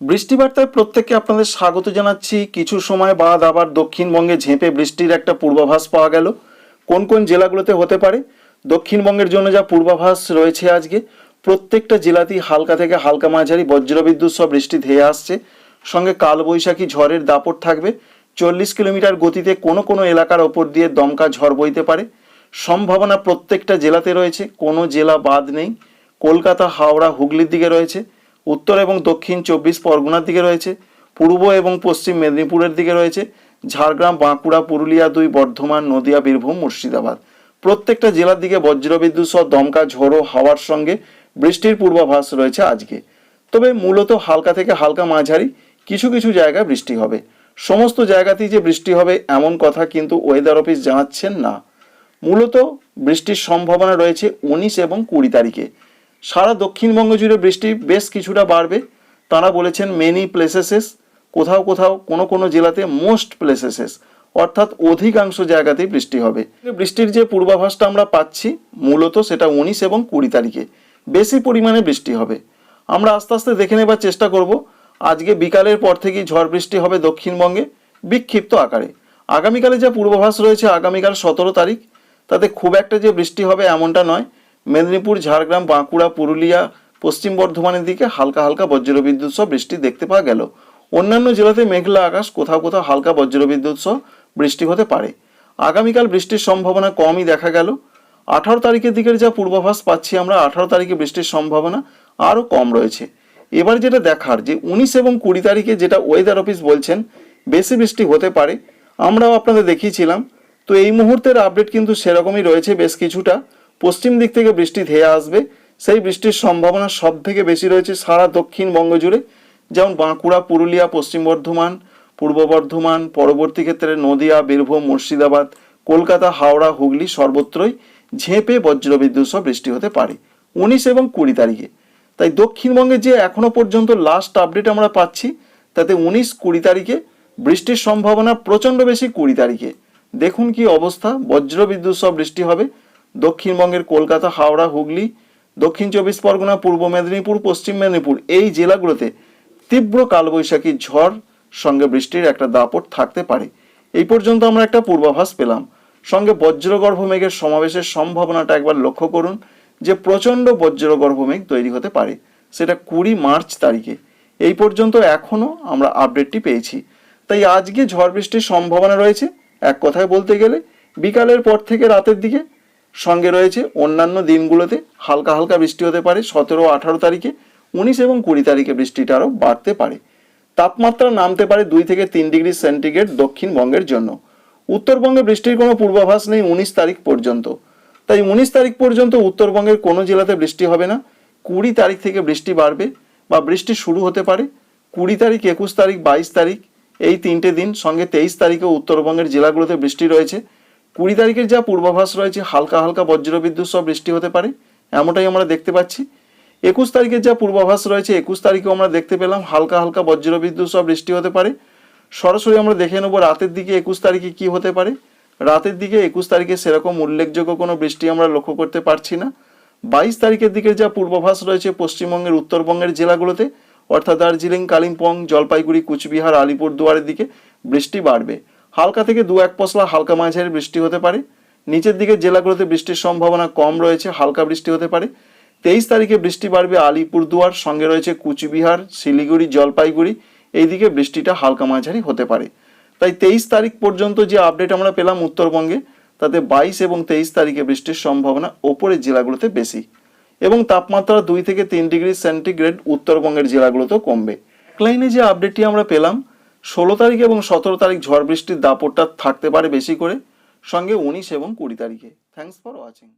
বৃষ্টিবার্তায় প্রত্যেককে আপনাদের স্বাগত জানাচ্ছি। কিছু সময় বাদ আবার দক্ষিণবঙ্গে ঝেঁপে বৃষ্টির একটা পূর্বাভাস পাওয়া গেল। কোন কোন জেলাগুলোতে হতে পারে? দক্ষিণবঙ্গের জন্য যা পূর্বাভাস রয়েছে আজকে, প্রত্যেকটা জেলাতেই হালকা থেকে হালকা মাঝারি বজ্রবিদ্যুৎ সব বৃষ্টি ধেয়ে আসছে। সঙ্গে কালবৈশাখী ঝড়ের দাপট থাকবে। চল্লিশ কিলোমিটার গতিতে কোনো কোনো এলাকার ওপর দিয়ে দমকা ঝড় বইতে পারে। সম্ভাবনা প্রত্যেকটা জেলাতে রয়েছে, কোনো জেলা বাদ নেই। কলকাতা, হাওড়া, হুগলির দিকে রয়েছে। উত্তর এবং দক্ষিণ চব্বিশ পরগনার দিকে রয়েছে, পূর্ব এবং পশ্চিম মেদিনীপুরের দিকে রয়েছে, ঝাড়গ্রাম, বাঁকুড়া, পুরুলিয়া দুই, বর্ধমান, নদিয়া, বীরভূম, মুর্শিদাবাদ। প্রত্যেকটা জেলার দিকে বজ্রবিদ্যুৎ সহ দমকা, ঝোড়ো, হাওয়ার সঙ্গে বৃষ্টির পূর্বাভাস রয়েছে আজকে। তবে মূলত হালকা থেকে হালকা মাঝারি কিছু কিছু জায়গায় বৃষ্টি হবে। সমস্ত জায়গাতেই যে বৃষ্টি হবে এমন কথা কিন্তু ওয়েদার অফিস জানাচ্ছেন না। মূলত বৃষ্টির সম্ভাবনা রয়েছে উনিশ এবং কুড়ি তারিখে। সারা দক্ষিণবঙ্গ জুড়ে বৃষ্টি বেশ কিছুটা বাড়বে। তারা বলেছেন মেনি প্লেসেসেস কোথাও কোথাও কোনো কোনো জেলাতে মোস্ট প্লেসেসেস অর্থাৎ অধিকাংশ জায়গাতেই বৃষ্টি হবে। বৃষ্টির যে পূর্বাভাসটা আমরা পাচ্ছি মূলত সেটা উনিশ এবং কুড়ি তারিখে। বেশি পরিমাণে বৃষ্টি হবে। আমরা আস্তে আস্তে দেখে নেবার চেষ্টা করব। আজকে বিকালের পর থেকেই ঝড় বৃষ্টি হবে দক্ষিণবঙ্গে বিক্ষিপ্ত আকারে। আগামীকালে যা পূর্বাভাস রয়েছে আগামীকাল সতেরো তারিখ, তাতে খুব একটা যে বৃষ্টি হবে এমনটা নয়। মেদিনীপুর, ঝাড়গ্রাম, বাঁকুড়া, পুরুলিয়া, পশ্চিম বর্ধমানের দিকে হালকা হালকা বজ্রবিদ্যুৎ সহ বৃষ্টি দেখতে পাওয়া গেল। অন্যান্য জেলাতে মেঘলা আকাশ, কোথাও কোথাও হালকা বজ্রবিদ্যুৎ সহ বৃষ্টি হতে পারে। আগামীকাল বৃষ্টির সম্ভাবনা কমই দেখা গেল। আঠারো তারিখের দিকের যা পূর্বাভাস পাচ্ছি আমরা, আঠারো তারিখে বৃষ্টির সম্ভাবনা আরও কম রয়েছে। এবার যেটা দেখার যে উনিশ এবং কুড়ি তারিখে যেটা ওয়েদার অফিস বলছেন, বেশি বৃষ্টি হতে পারে। আমরাও আপনাদের দেখিয়েছিলাম। তো এই মুহূর্তের আপডেট কিন্তু সেরকমই রয়েছে বেশ কিছুটা। পশ্চিম দিক থেকে বৃষ্টি ধেয়ে আসবে। সেই বৃষ্টির সম্ভাবনা সব থেকে বেশি রয়েছে সারা দক্ষিণবঙ্গ জুড়ে যেমন বাঁকুড়া, পুরুলিয়া, পশ্চিম বর্ধমান, পূর্ব বর্ধমান, পরবর্তী ক্ষেত্রে নদিয়া, বীরভূম, মুর্শিদাবাদ, কলকাতা, হাওড়া, হুগলি সর্বত্রই ঝেঁপে বজ্রবিদ্যুৎ সহ বৃষ্টি হতে পারে, উনিশ এবং কুড়ি তারিখে। তাই দক্ষিণবঙ্গে যে এখনও পর্যন্ত লাস্ট আপডেট আমরা পাচ্ছি, তাতে উনিশ, কুড়ি তারিখে বৃষ্টির সম্ভাবনা প্রচণ্ড বেশি কুড়ি তারিখে। দেখুন কি অবস্থা, বজ্রবিদ্যুৎ সহ বৃষ্টি হবে দক্ষিণবঙ্গের কলকাতা, হাওড়া, হুগলি, দক্ষিণ চব্বিশ পরগনা, পূর্ব মেদিনীপুর, পশ্চিম মেদিনীপুর এই জেলাগুলোতে তীব্র কালবৈশাখী ঝড় সঙ্গে বৃষ্টির একটা দাপট থাকতে পারে। এই পর্যন্ত আমরা একটা পূর্বাভাস পেলাম। সঙ্গে বজ্রগর্ভ মেঘের সমাবেশের সম্ভাবনাটা একবার লক্ষ্য করুন যে প্রচণ্ড বজ্রগর্ভ মেঘ তৈরি হতে পারে। সেটা কুড়ি মার্চ তারিখে। এই পর্যন্ত এখনও আমরা আপডেটটি পেয়েছি। তাই আজকে ঝড় বৃষ্টির সম্ভাবনা রয়েছে। এক কথায় বলতে গেলে বিকালের পর থেকে রাতের দিকে সঙ্গে রয়েছে অন্যান্য দিনগুলোতে হালকা হালকা বৃষ্টি হতে পারে, সতেরো আঠারো তারিখে, উনিশ এবং কুড়ি তারিখে বৃষ্টিটা আরও বাড়তে পারে। তাপমাত্রা নামতে পারে দুই থেকে তিন ডিগ্রি সেন্টিগ্রেড দক্ষিণবঙ্গের জন্য। উত্তরবঙ্গে বৃষ্টির কোনো পূর্বাভাস নেই উনিশ তারিখ পর্যন্ত। তাই উনিশ তারিখ পর্যন্ত উত্তরবঙ্গের কোনো জেলাতে বৃষ্টি হবে না। কুড়ি তারিখ থেকে বৃষ্টি বাড়বে বা বৃষ্টি শুরু হতে পারে। কুড়ি তারিখ, একুশ তারিখ, বাইশ তারিখ, এই তিনটে দিন, সঙ্গে তেইশ তারিখে উত্তরবঙ্গের জেলাগুলোতে বৃষ্টি রয়েছে। কুড়ি তারিখের যা পূর্বাভাস রয়েছে, হালকা হালকা বজ্রবিদ্যুৎ সহ বৃষ্টি হতে পারে, এমনটাই আমরা দেখতে পাচ্ছি। একুশ তারিখের যা পূর্বাভাস রয়েছে, একুশ তারিখেও আমরা দেখতে পেলাম হালকা হালকা বজ্রবিদ্যুৎ সহ বৃষ্টি হতে পারে। সরাসরি আমরা দেখে নেব রাতের দিকে একুশ তারিখে কি হতে পারে। রাতের দিকে একুশ তারিখে সেরকম উল্লেখযোগ্য কোনো বৃষ্টি আমরা লক্ষ্য করতে পারছি না। বাইশ তারিখের দিকে যা পূর্বাভাস রয়েছে, পশ্চিমবঙ্গের উত্তরবঙ্গের জেলাগুলোতে, অর্থাৎ দার্জিলিং, কালিম্পং, জলপাইগুড়ি, কুচবিহার, আলিপুরদুয়ারের দিকে বৃষ্টি বাড়বে। হালকা থেকে দু এক পশলা হালকা মাঝারি বৃষ্টি হতে পারে। নিচের দিকে জেলাগুলোতে বৃষ্টির সম্ভাবনা কম রয়েছে, হালকা বৃষ্টি হতে পারে। তেইশ তারিখে বৃষ্টি বাড়বে আলিপুরদুয়ার, সঙ্গে রয়েছে কুচবিহার, শিলিগুড়ি, জলপাইগুড়ি। এইদিকে বৃষ্টিটা হালকা মাঝারি হতে পারে। তাই তেইশ তারিখ পর্যন্ত যে আপডেট আমরা পেলাম উত্তরবঙ্গে, তাতে বাইশ এবং তেইশ তারিখে বৃষ্টির সম্ভাবনা ওপরের জেলাগুলোতে বেশি। এবং তাপমাত্রা দুই থেকে তিন ডিগ্রি সেন্টিগ্রেড উত্তরবঙ্গের জেলাগুলোতেও কমবে। লাইনে যে আপডেটটি আমরা পেলাম ষোলো তারিখ এবং সতেরো তারিখ ঝড় বৃষ্টির দাপটটা থাকতে পারে বেশি করে। সঙ্গে উনিশ এবং কুড়ি তারিখে। Thanks for watching